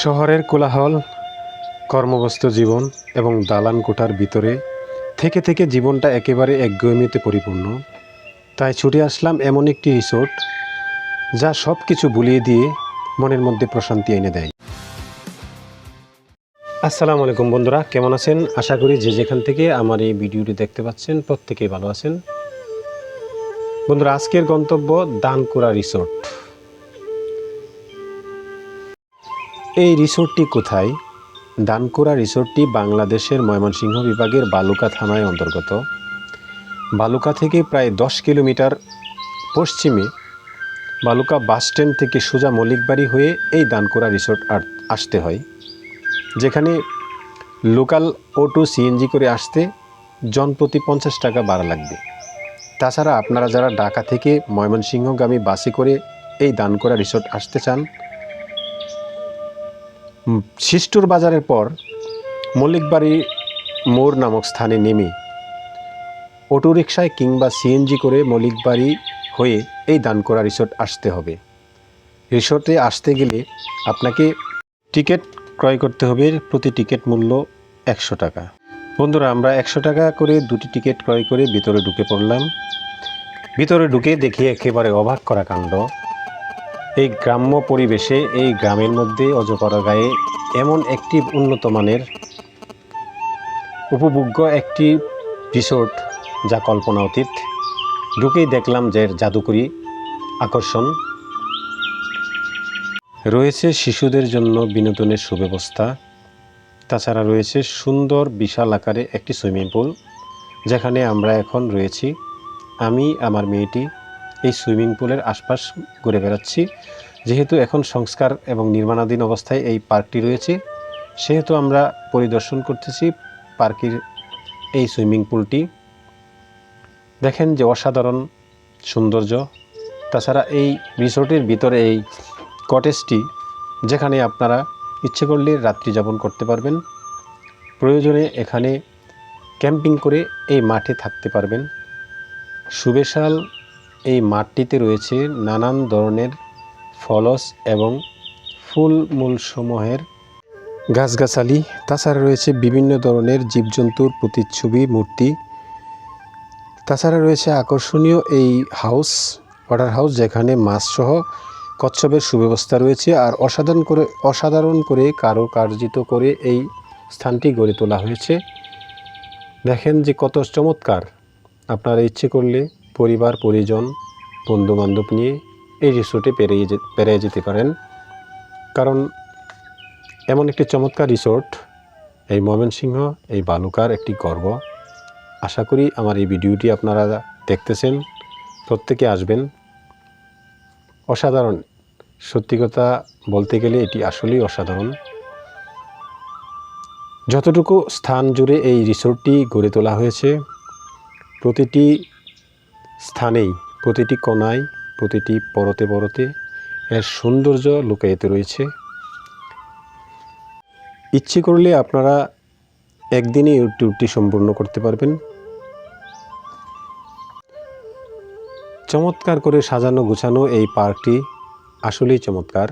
শহরের কোলাহল, কর্মব্যস্ত জীবন এবং দালান কোঠার ভিতরে থেকে থেকে জীবনটা একেবারে একগুয়েমিতে পরিপূর্ণ। তাই ছুটে আসলাম এমন একটি রিসোর্ট যা সব কিছু ভুলিয়ে দিয়ে মনের মধ্যে প্রশান্তি এনে দেয়। আসসালামু আলাইকুম বন্ধুরা, কেমন আছেন? আশা করি যে যেখান থেকে আমার এই ভিডিওটি দেখতে পাচ্ছেন প্রত্যেকেই ভালো আছেন। বন্ধুরা, আজকের গন্তব্য দানকুরা রিসোর্ট। এই রিসোর্টটি কোথায়? দানকুরা রিসোর্টটি বাংলাদেশের ময়মনসিংহ বিভাগের বালুকা থানায় অন্তর্গত। বালুকা থেকে প্রায় দশ কিলোমিটার পশ্চিমে বালুকা বাস স্ট্যান্ড থেকে সোজা মল্লিকবাড়ি হয়ে এই দানকুরা রিসোর্ট আসতে হয়, যেখানে লোকাল অটো সিএনজি করে আসতে জনপ্রতি পঞ্চাশ টাকা ভাড়া লাগবে। তাছাড়া আপনারা যারা ঢাকা থেকে ময়মনসিংহগামী বাসে করে এই দানকরা রিসোর্ট আসতে চান শিষ্টুর বাজারের পর মল্লিকবাড়ি মোড় নামক স্থানে নেমে অটোরিকশায় কিংবা সিএনজি করে মল্লিকবাড়ি হয়ে এই দানকরা রিসোর্ট আসতে হবে। রিসোর্টে আসতে গেলে আপনাকে টিকিট ক্রয় করতে হবে। প্রতি টিকিট মূল্য একশো টাকা। বন্ধুরা, আমরা একশো টাকা করে দুটি টিকিট ক্রয় করে ভিতরে ঢুকে পড়লাম। ভিতরে ঢুকে দেখি একেবারে অবাক করা কাণ্ড। এই গ্রাম্য পরিবেশে এই গ্রামের মধ্যে অজপাড়া গায়ে এমন একটি উন্নত মানের উপভোগ্য একটি রিসোর্ট যা কল্পনা অতীত। ঢুকেই দেখলাম যে জাদুকরি আকর্ষণ। রয়েছে শিশুদের জন্য বিনোদনের সুব্যবস্থা। তাছাড়া রয়েছে সুন্দর, বিশাল আকারে একটি সুইমিং পুল, যেখানে আমরা এখন রয়েছি। আমি, আমার মেয়েটি এই সুইমিং পুলের আশপাশ ঘুরে বেড়াচ্ছি। যেহেতু এখন সংস্কার এবং নির্মাণাধীন অবস্থায় এই পার্কটি রয়েছে, সেহেতু আমরা পরিদর্শন করতেছি পার্কের এই সুইমিং পুলটি। দেখেন যে অসাধারণ সৌন্দর্য। তাছাড়া এই রিসোর্টের ভিতরে এই কটেজটি, যেখানে আপনারা ইচ্ছে করলে রাত্রি যাপন করতে পারবেন। প্রয়োজনে এখানে ক্যাম্পিং করে এই মাঠে থাকতে পারবেন। সুবিশাল মাঠটিতে রয়েছে নানান ধরনের ফলস এবং ফুলমূলসমূহের গাছগাছালি। তাছাড়া রয়েছে বিভিন্ন ধরনের জীবজন্তুর প্রতিচ্ছবি, মূর্তি। তাছাড়া রয়েছে আকর্ষণীয় এই হাউস, ওয়াটার হাউস, যেখানে মাছসহ কচ্ছপের সুব্যবস্থা রয়েছে আর অসাধারণ করে অসাধারণ করে কারও কার্যিত করে এই স্থানটি গড়ে তোলা হয়েছে। দেখেন যে কত চমৎকার। আপনারা ইচ্ছে করলে পরিবার, পরিজন, বন্ধুবান্ধব নিয়ে এই রিসোর্টে পেরিয়ে পেরিয়ে যেতে পারেন। কারণ এমন একটি চমৎকার রিসোর্ট এই ময়মনসিংহ, এই বালুকার একটি গর্ব। আশা করি আমার এই ভিডিওটি আপনারা দেখতেছেন, প্রত্যেকে আসবেন। অসাধারণ। সত্যি কথা বলতে গেলে এটি আসলেই অসাধারণ। যতটুকু স্থান জুড়ে এই রিসোর্টটি গড়ে তোলা হয়েছে, প্রতিটি স্থানেই প্রতিটি কণায়, প্রতিটি পরতে পরতে এর সৌন্দর্য লুকায়িত রয়েছে। ইচ্ছে করলে আপনারা একদিনে ট্যুরটি সম্পূর্ণ করতে পারবেন। চমৎকার করে সাজানো, গুছানো এই পার্কটি আসলেই চমৎকার।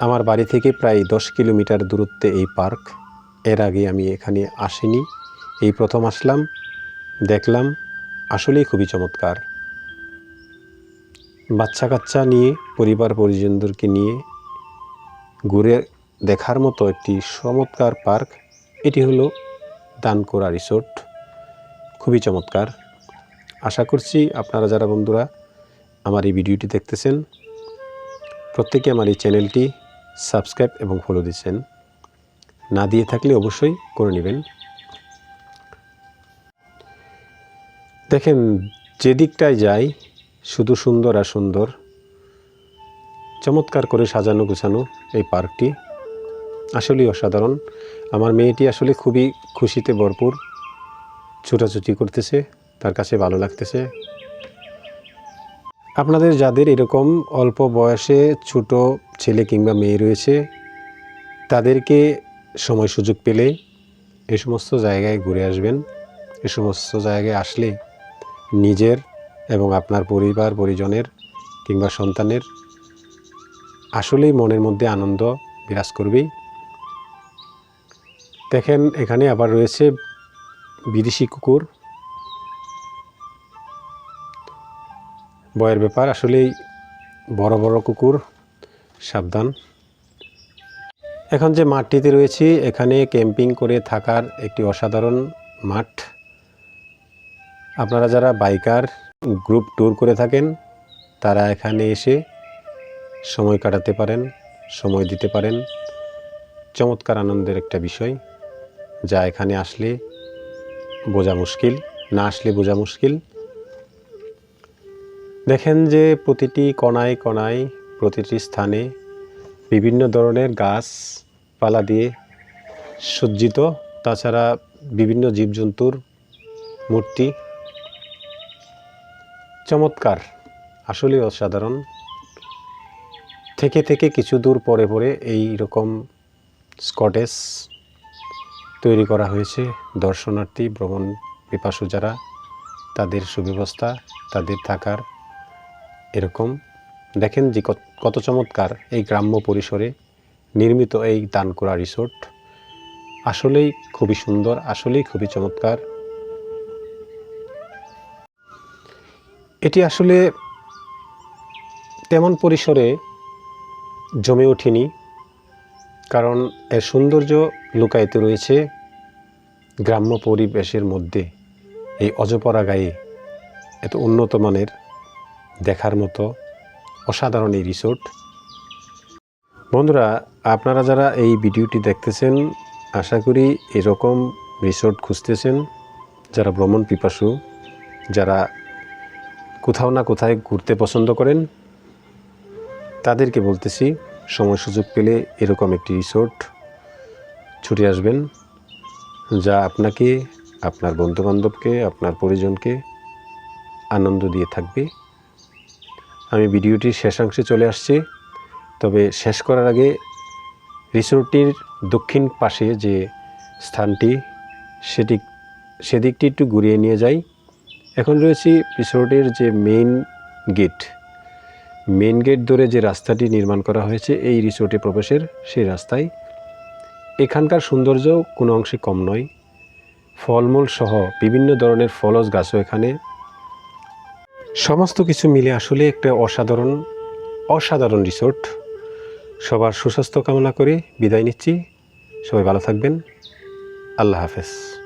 আমার বাড়ি থেকে প্রায় দশ কিলোমিটার দূরত্বে এই পার্ক। এর আগে আমি এখানে আসিনি। এই প্রথম আসলাম, দেখলাম আসলেই খুবই চমৎকার। বাচ্চা কাচ্চা নিয়ে পরিবার পরিজনদেরকে নিয়ে ঘুরে দেখার মতো একটি চমৎকার পার্ক, এটি হলো দানকোরা রিসোর্ট। খুবই চমৎকার। আশা করছি আপনারা যারা বন্ধুরা আমার এই ভিডিওটি দেখতেছেন, প্রত্যেকে আমার এই চ্যানেলটি সাবস্ক্রাইব এবং ফলো দিচ্ছেন। না দিয়ে থাকলে অবশ্যই করে নেবেন। দেখেন, যে দিকটায় যাই, শুধু সুন্দর আর সুন্দর। চমৎকার করে সাজানো গুছানো এই পার্কটি। আসলেই অসাধারণ। আমার মেয়েটি আসলে খুবই খুশিতে ভরপুর। ছুটাছুটি করতেছে, তার কাছে ভালো লাগতেছে। আপনাদের যাদের এরকম অল্প বয়সে ছোট ছেলে কিংবা মেয়ে রয়েছে, তাদেরকে সময় সুযোগ পেলে এ সমস্ত জায়গায় ঘুরে আসবেন। এ সমস্ত জায়গায় আসলে নিজের এবং আপনার পরিবার, পরিজনের কিংবা সন্তানের আসলেই মনের মধ্যে আনন্দ বিরাজ করবেই। দেখেন, এখানে আবার রয়েছে বিদেশি কুকুর। বয়ের ব্যাপার, আসলেই বড় বড় কুকুর, সাবধান। এখন যে মাঠটিতে রয়েছি, এখানে ক্যাম্পিং করে থাকার একটি অসাধারণ মাঠ। আপনারা যারা বাইকার গ্রুপ ট্যুর করে থাকেন, তারা এখানে এসে সময় কাটাতে পারেন, সময় দিতে পারেন। চমৎকার আনন্দের একটা বিষয়, যা এখানে আসলে বোঝা মুশকিল, না আসলে বোঝা মুশকিল। দেখেন যে প্রতিটি কণায় কণায়, প্রতিটি স্থানে বিভিন্ন ধরনের গাছপালা দিয়ে সজ্জিত। তাছাড়া বিভিন্ন জীবজন্তুর মূর্তি চমৎকার আসলে অসাধারণ। থেকে থেকে কিছু দূর পরে পরে এই রকম স্কটেস তৈরি করা হয়েছে। দর্শনার্থী, ভ্রমণ পিপাসু যারা, তাদের সুব্যবস্থা, তাদের থাকার এরকম। দেখেন যে কত- চমৎকার এই গ্রাম্য পরিসরে নির্মিত এই দানকোড়া রিসোর্ট। আসলেই খুবই সুন্দর, আসলেই খুবই চমৎকার। এটি আসলে তেমন পরিসরে জমে ওঠেনি, কারণ এর সৌন্দর্য লুকায়িত রয়েছে গ্রাম্য পরিবেশের মধ্যে। এই অজপরা গায়ে এত উন্নত মানের দেখার মতো অসাধারণ এই রিসোর্ট। বন্ধুরা, আপনারা যারা এই ভিডিওটি দেখতেছেন, আশা করি এরকম রিসোর্ট খুঁজতেছেন, যারা ভ্রমণ পিপাসু, যারা কোথাও না কোথায় ঘুরতে পছন্দ করেন? তাদেরকে বলতেছি, সময় সুযোগ পেলে এরকম একটি রিসোর্ট ছুটে আসবেন, যা আপনাকে, আপনার বন্ধুবান্ধবকে, আপনার পরিজনকে আনন্দ দিয়ে থাকবে। আমি ভিডিওটির শেষাংশে চলে আসছি, তবে শেষ করার আগে রিসোর্টটির দক্ষিণ পাশে যে স্থানটি, সেটি, সেদিকটি একটু ঘুরিয়ে নিয়ে যাই। এখন রয়েছি রিসোর্টের যে মেইন গেট মেইন গেট ধরে যে রাস্তাটি নির্মাণ করা হয়েছে, এই রিসোর্টে প্রবেশের সেই রাস্তায়। এখানকার সৌন্দর্য কোনো অংশে কম নয়। ফলমূল সহ বিভিন্ন ধরনের ফলজ গাছও এখানে। সমস্ত কিছু মিলে আসলে একটা অসাধারণ অসাধারণ রিসোর্ট সবার সুস্বাস্থ্য কামনা করে বিদায় নিচ্ছি। সবাই ভালো থাকবেন। আল্লাহ হাফেজ।